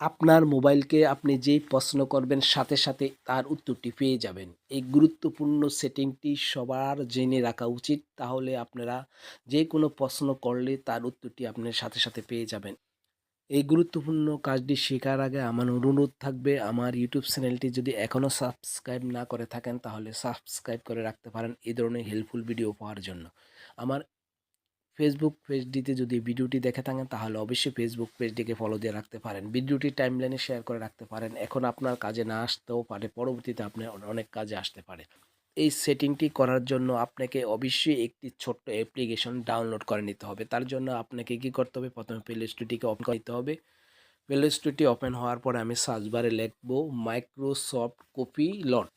আপনার মোবাইলকে আপনি যেই প্রশ্ন করবেন, সাথে সাথে তার উত্তরটি পেয়ে যাবেন। এই গুরুত্বপূর্ণ সেটিংটি সবার জেনে রাখা উচিত। তাহলে আপনারা যে কোনো প্রশ্ন করলে তার উত্তরটি আপনার সাথে সাথে পেয়ে যাবেন। এই গুরুত্বপূর্ণ কাজটি শেখার আগে আমার অনুরোধ থাকবে, আমার ইউটিউব চ্যানেলটি যদি এখনও সাবস্ক্রাইব না করে থাকেন, তাহলে সাবস্ক্রাইব করে রাখতে পারেন। এই ধরনের হেল্পফুল ভিডিও পাওয়ার জন্য। আমার ফেসবুক পেজটিতে যদি ভিডিওটি দেখে থাকেন, তাহলে অবশ্যই ফেসবুক পেজটিকে ফলো দিয়ে রাখতে পারেন। ভিডিওটি টাইমলাইনে শেয়ার করে রাখতে পারেন। এখন আপনার কাজে না আসতেও পারে, পরবর্তীতে আপনার অনেক কাজে আসতে পারে। এই সেটিংটি করার জন্য আপনাকে অবশ্যই একটি ছোট্ট অ্যাপ্লিকেশন ডাউনলোড করে নিতে হবে। তার জন্য আপনাকে কি করতে হবে? প্রথমে প্লে স্টোরটিকে ওপেন করতে হবে। প্লে স্টোরটি ওপেন হওয়ার পরে আমি সার্চ বারে লিখব মাইক্রোসফট কপি লট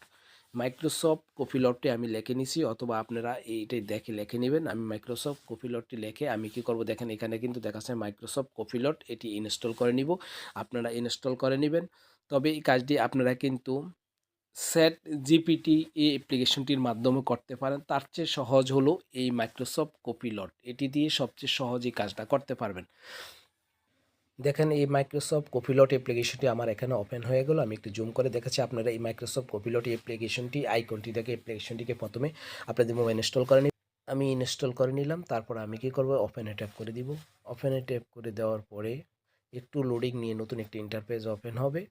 মাইক্রোসফট কপিলটটি আমি লিখে নিছি, অথবা আপনারা এইটাই দেখে লিখে নেবেন। আমি মাইক্রোসফট কপিলটটি লিখে আমি কি করব? দেখেন, এখানে কিন্তু দেখাচ্ছে মাইক্রোসফট কপিলট এটি ইনস্টল করে নিব। আপনারা ইনস্টল করে নেবেন। তবে এই কাজটি আপনারা কিন্তু সেট জিপিটি এই অ্যাপ্লিকেশনটির মাধ্যমে করতে পারেন। তার চেয়ে সহজ হলো এই মাইক্রোসফট কপিলট এটি দিয়ে সবচেয়ে সহজ এই কাজটা করতে পারবেন। দেখেন এই মাইক্রোসফট কপিলট অ্যাপ্লিকেশনটি আমার এখানে ওপেন হয়ে গেল। আমি একটু জুম করে দেখাচ্ছি আপনারা এই মাইক্রোসফট কপিলট অ্যাপ্লিকেশনটি আইকনটি থেকে অ্যাপ্লিকেশনটিকে প্রথমে আপনাদের মোবাইল ইনস্টল করে নিন আমি ইনস্টল করে নিলাম, তারপর আমি কি করব? ওপেনে ট্যাপ করে দিব। ওপেনে ট্যাপ করে দেওয়ার পরে একটু লোডিং নিয়ে নতুন একটি ইন্টারফেস ওপেন হবে।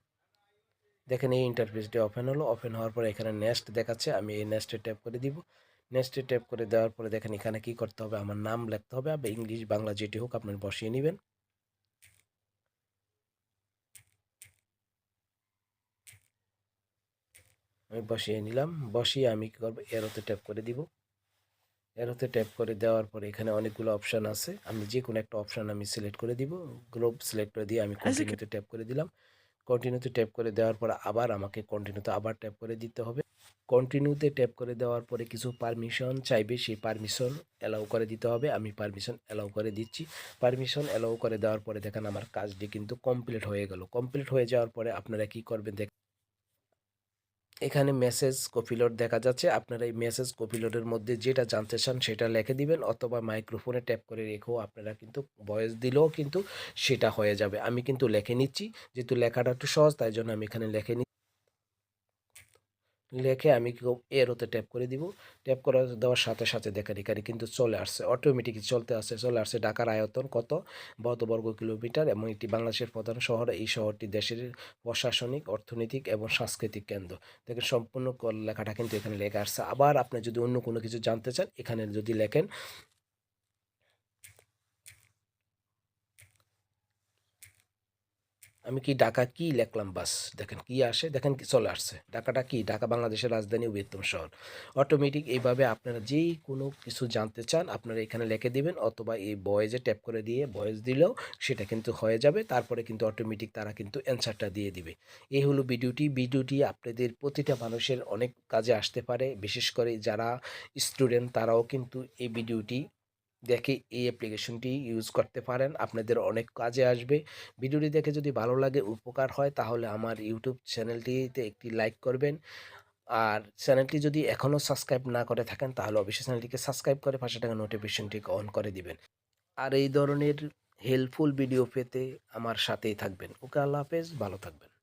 দেখেন এই ইন্টারফেসটি ওপেন হলো। ওপেন হওয়ার পরে এখানে নেক্সট দেখাচ্ছে। আমি এই নেক্সটে ট্যাপ করে দিব। নেক্সটে ট্যাপ করে দেওয়ার পরে দেখেন এখানে কি করতে হবে? আমার নাম লিখতে হবে। বা ইংলিশ বাংলা যেটি হোক আপনি বসিয়ে নেবেন। আমি বসিয়ে নিলাম। বসিয়ে আমি কী করব? এরোতে ট্যাপ করে দিব। এরোতে ট্যাপ করে দেওয়ার পরে এখানে অনেকগুলো অপশান আছে। আমি যে কোনো একটা অপশান আমি সিলেক্ট করে দিব। গ্লোব সিলেক্ট করে দিয়ে আমি কন্টিনিউতে ট্যাপ করে দিলাম। কন্টিনিউতে ট্যাপ করে দেওয়ার পর আবার আমাকে কন্টিনিউতে আবার ট্যাপ করে দিতে হবে। কন্টিনিউতে ট্যাপ করে দেওয়ার পরে কিছু পারমিশন চাইবে সেই পারমিশন অ্যালাউ করে দিতে হবে। আমি পারমিশন অ্যালাউ করে দিচ্ছি। পারমিশন অ্যালাউ করে দেওয়ার পরে দেখেন আমার কাজটি কিন্তু কমপ্লিট হয়ে গেল। কমপ্লিট হয়ে যাওয়ার পরে আপনারা কি করবেন? দেখ এখানে মেসেজ কপিলট দেখা যাচ্ছে। আপনারা এই মেসেজ কপিলটের মধ্যে যেটা জানতে চান সেটা লিখে দিবেন অথবা মাইক্রোফোনে ট্যাপ করে রেখেও আপনারা কিন্তু ভয়েস দিলেও কিন্তু সেটা হয়ে যাবে। আমি কিন্তু লেখে নিচ্ছি। যেহেতু লেখাটা একটু সহজ, তাই জন্য আমি এখানে লেখে নিচ্ছি লেখে আমি এরোতে ট্যাপ করে দিব। ট্যাপ করে দেওয়ার সাথে সাথে দেখেন এখানে কিন্তু চলে আসছে। অটোমেটিক চলতে আসছে। চলে আসছে ঢাকার আয়তন কত? বত বর্গ কিলোমিটার এবং এটি বাংলাদেশের প্রধান শহর। এই শহরটি দেশের প্রশাসনিক, অর্থনৈতিক এবং সাংস্কৃতিক কেন্দ্র। দেখেন সম্পূর্ণ লেখাটা কিন্তু এখানে লেখা আসছে। আবার আপনি যদি অন্য কোনো কিছু জানতে চান, এখানে যদি লেখেন আমি কি ঢাকা কি লিখলাম? বাস, দেখেন কি আসে, দেখেন কি চলে আসছে। ঢাকাটা কি? ঢাকা বাংলাদেশের রাজধানী বৃহত্তম শহর। অটোমেটিক এইভাবে আপনারা যেই কোনো কিছু জানতে চান, আপনারা এখানে লিখে দিবেন অথবা এই বয়েজে ট্যাপ করে দিয়ে বয়েজ দিলেও সেটা কিন্তু হয়ে যাবে। তারপরে কিন্তু অটোমেটিক তারা কিন্তু অ্যান্সারটা দিয়ে দিবে। এই হলো ভিডিওটি। ভিডিওটি আপনাদের প্রতিটা মানুষের অনেক কাজে আসতে পারে। বিশেষ করে যারা স্টুডেন্ট তারাও কিন্তু এই ভিডিওটি দেখে এই অ্যাপ্লিকেশনটি ইউজ করতে পারেন। আপনাদের অনেক কাজে আসবে। ভিডিওটি দেখে যদি ভালো লাগে, উপকার হয়, তাহলে আমার ইউটিউব চ্যানেলটিতে একটি লাইক করবেন। আর চ্যানেলটি যদি এখনও সাবস্ক্রাইব না করে থাকেন, তাহলে অবশ্যই চ্যানেলটিকে সাবস্ক্রাইব করে পাশে টাকা নোটিফিকেশনটিকে অন করে দিবেন। আর এই ধরনের হেল্পফুল ভিডিও পেতে আমার সাথেই থাকবেন। ওকে, আল্লাহ হাফেজ। ভালো থাকবেন।